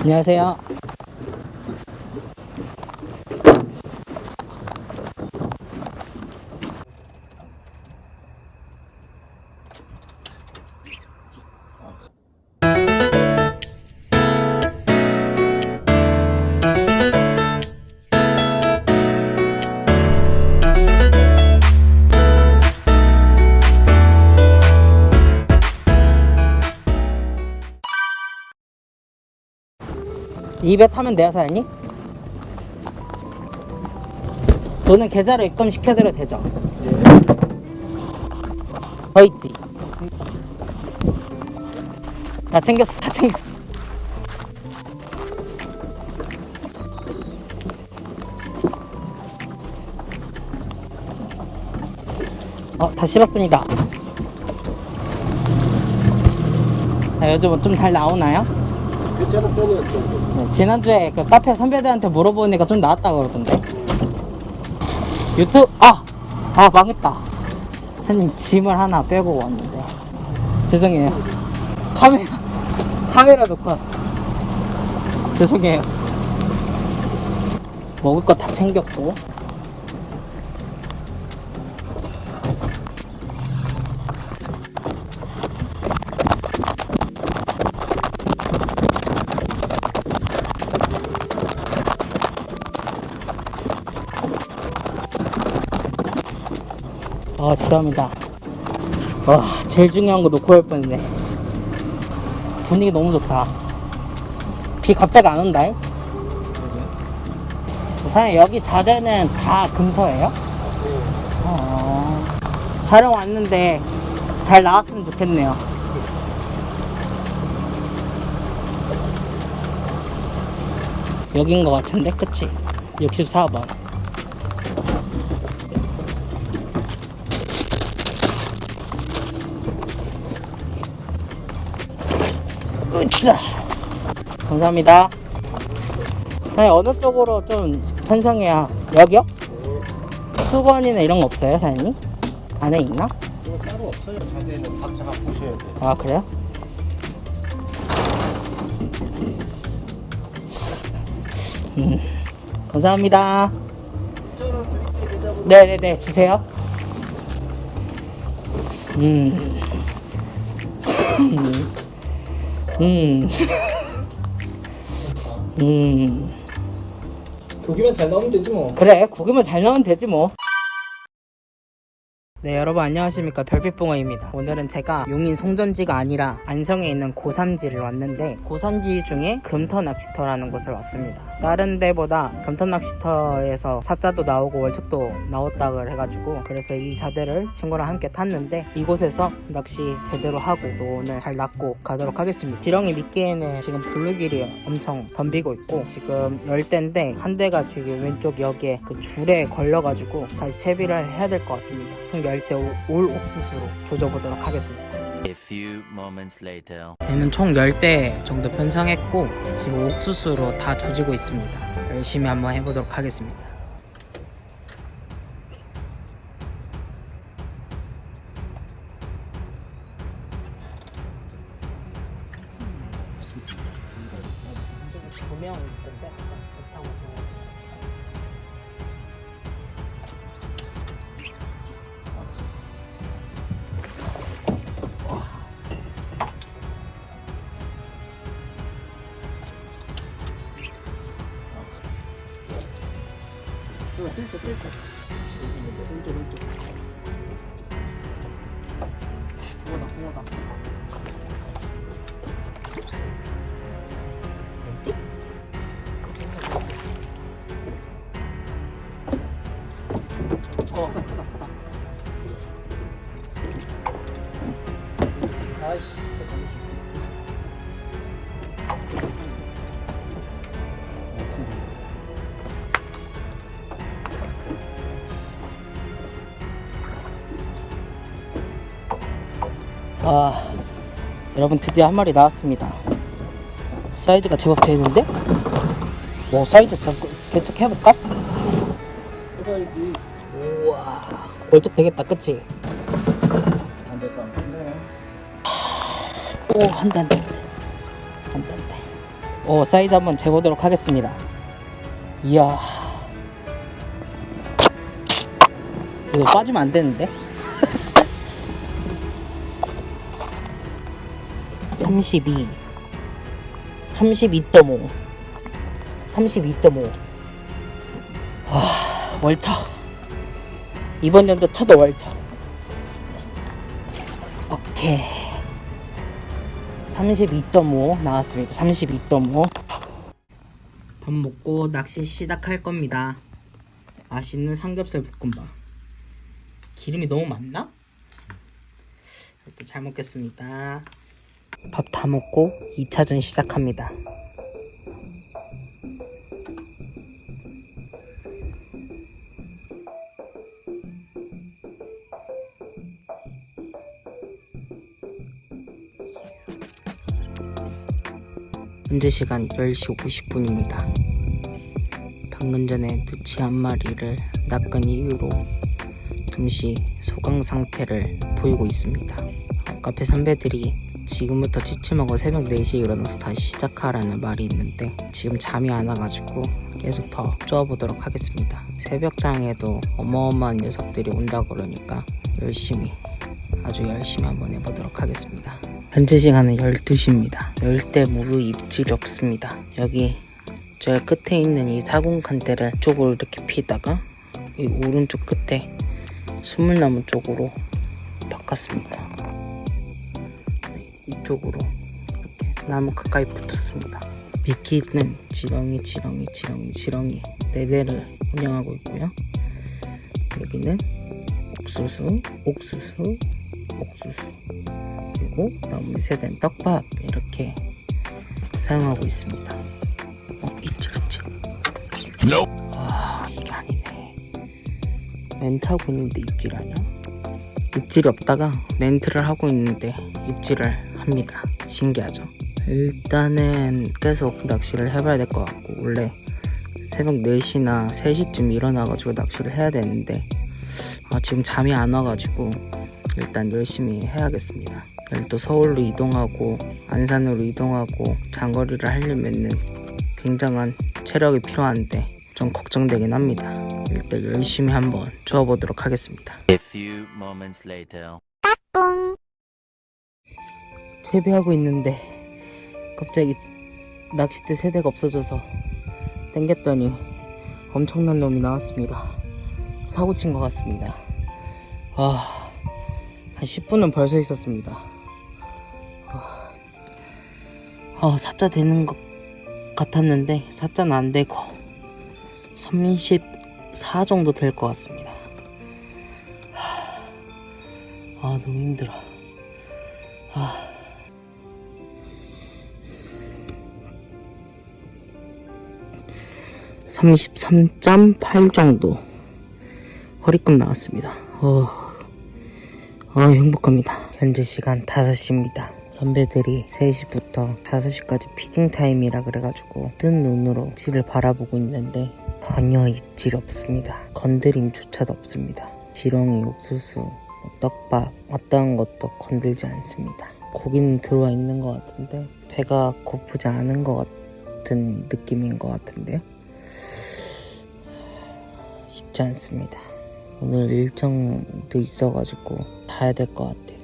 안녕하세요. 입에 타면 돼요, 사장님? 돈은 계좌로 입금 시켜드려도 되죠? 더 있지? 다 챙겼어, 다 챙겼어. 어, 다 실었습니다. 자, 요즘은 좀 잘 나오나요? 괜찮은 편이었어요. 네, 지난주에 그 카페 선배들한테 물어보니까 좀 나았다 그러던데. 유튜브 아! 아 망했다. 선생님 짐을 하나 빼고 왔는데. 죄송해요. 카메라 카메라 놓고 왔어. 죄송해요. 먹을 거 다 챙겼고. 아 죄송합니다. 와 제일 중요한 거 놓고 올 뻔했네. 분위기 너무 좋다. 비 갑자기 안 온다. 사장님 여기 자재는 다 금토예요? 어, 촬영 왔는데 잘 나왔으면 좋겠네요. 여긴 것 같은데 그치? 64번. 으짜. 감사합니다. 사장님 어느 쪽으로 좀 편성해야 여기요? 수건이나 이런 거 없어요 사장님? 안에 있나? 따로 없어요. 자대는 각자가 보셔야 돼요. 아 그래요? 음, 감사합니다. 네네네 주세요. 음. 음. 음. 고기만 잘 나오면 되지 뭐. 그래 고기만 잘 나오면 되지 뭐. 네 여러분 안녕하십니까? 별빛붕어입니다. 오늘은 제가 용인 송전지가 아니라 안성에 있는 고삼지를 왔는데 고삼지 중에 금터 낚시터라는 곳을 왔습니다. 다른 데보다 금터 낚시터에서 사자도 나오고 월척도 나왔다고 해가지고 그래서 이 자대를 친구랑 함께 탔는데 이곳에서 낚시 제대로 하고 또 오늘 잘 낚고 가도록 하겠습니다. 지렁이 미끼에는 지금 블루길이 엄청 덤비고 있고 지금 열대인데 한 대가 지금 왼쪽 여기에 그 줄에 걸려가지고 다시 채비를 해야 될 것 같습니다 총 열대 올- 올 옥수수로 조져보도록 하겠습니다 A few moments later. 얘는 총 10대 정도 편성했고 지금 옥수수로 다 조지고 있습니다 열심히 한번 해보도록 하겠습니다 조명 있던데 좋다고 저거 뜰자 뜰자. 뜰자 뜰자. 고마다 고마다. 아 여러분 드디어 한 마리 나왔습니다 사이즈가 제법 되는데? 뭐 사이즈 잠깐 개척해볼까? 해봐야지. 우와 월척 되겠다 그치? 안 될까 안 돼. 오 한대 한대 한대 한대 한대 오 사이즈 한번 재보도록 하겠습니다 이야 이거 빠지면 안 되는데 32 32.5 32.5 와 월차 이번 연도 첫 월차 오케이. 32.5 나왔습니다. 32.5 밥 먹고 낚시 시작할 겁니다. 맛있는 삼겹살 볶음밥. 기름이 너무 많나? 이렇게 잘 먹겠습니다 밥 다 먹고 2차전 시작합니다 현재 시간 10시 50분입니다. 방금 전에 누치 한 마리를 낚은 이후로 잠시 소강 상태를 보이고 있습니다. 어, 카페 선배들이 지금부터 지침하고 새벽 4시에 일어나서 다시 시작하라는 말이 있는데 지금 잠이 안 와가지고 계속 더 쪼아보도록 하겠습니다. 새벽장에도 어마어마한 녀석들이 온다 그러니까 열심히 아주 열심히 한번 해보도록 하겠습니다. 현재 시간은 12시입니다. 열대 무르 입질이 없습니다. 여기 저 끝에 있는 이 사공칸대를 쪽으로 이렇게 피다가 이 오른쪽 끝에 수물나무 쪽으로 바꿨습니다. 네, 이쪽으로 이렇게 나무 가까이 붙었습니다. 미끼는 지렁이, 지렁이, 지렁이, 지렁이 네 대를 운영하고 있고요. 여기는 옥수수, 옥수수, 옥수수 그리고 나머지 세 대는 떡밥 이렇게 사용하고 있습니다. 어, 입질 입질. 아 이게 아니네. 멘트 하고 있는데 입질 아니야? 입질이 없다가 멘트를 하고 있는데 입질을 합니다. 신기하죠? 일단은 계속 낚시를 해봐야 될 것 같고 원래 새벽 4시나 3시쯤 일어나가지고 낚시를 해야 되는데 아, 지금 잠이 안 와가지고 일단 열심히 해야겠습니다. 내일 또 서울로 이동하고 안산으로 이동하고 장거리를 하려면은 굉장한 체력이 필요한데 좀 걱정되긴 합니다. 일단 열심히 한번 주워보도록 하겠습니다. 재배하고 있는데 갑자기 낚싯대 세대가 없어져서 땡겼더니 엄청난 놈이 나왔습니다. 사고 친 것 같습니다. 아, 한 10분은 벌써 있었습니다. 아, 아, 사자 되는 것 같았는데 사자는 안 되고 34 정도 될 것 같습니다. 하, 아, 너무 힘들어. 아. (33.8) 정도 허리끔 나왔습니다. 어, 아 행복합니다. 현재 시간 5시입니다. 선배들이 3시부터 5시까지 피딩 타임이라 그래가지고 뜬 눈으로 지를 바라보고 있는데 전혀 입질이 없습니다. 건드림조차도 없습니다. 지렁이 옥수수 뭐 떡밥 어떠한 것도 건들지 않습니다. 고기는 들어와 있는 것 같은데 배가 고프지 않은 것 같은 느낌인 것 같은데요. 쉽지 않습니다. 오늘 일정도 있어가지고 가야 될 것 같아요.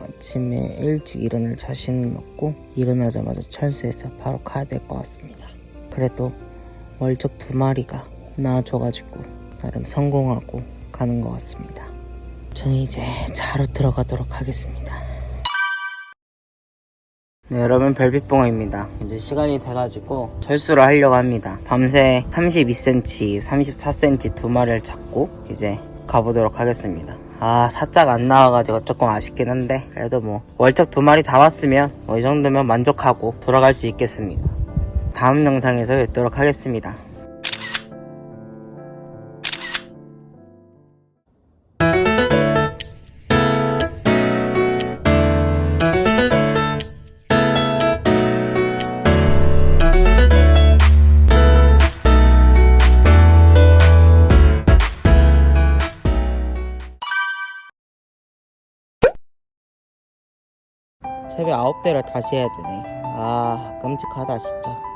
아침에 일찍 일어날 자신은 없고 일어나자마자 철수해서 바로 가야 될 것 같습니다. 그래도 월적 두 마리가 나와줘가지고 나름 성공하고 가는 것 같습니다. 저는 이제 자러 들어가도록 하겠습니다. 네, 여러분 별빛봉어입니다. 이제 시간이 돼가지고 철수를 하려고 합니다. 밤새 32cm, 34cm 두 마리를 잡고 이제 가보도록 하겠습니다. 아, 사자가 안 나와가지고 조금 아쉽긴 한데 그래도 뭐 월척 두 마리 잡았으면 뭐 이 정도면 만족하고 돌아갈 수 있겠습니다. 다음 영상에서 뵙도록 하겠습니다. 새벽 9대를 다시 해야 되네. 아, 끔찍하다, 진짜.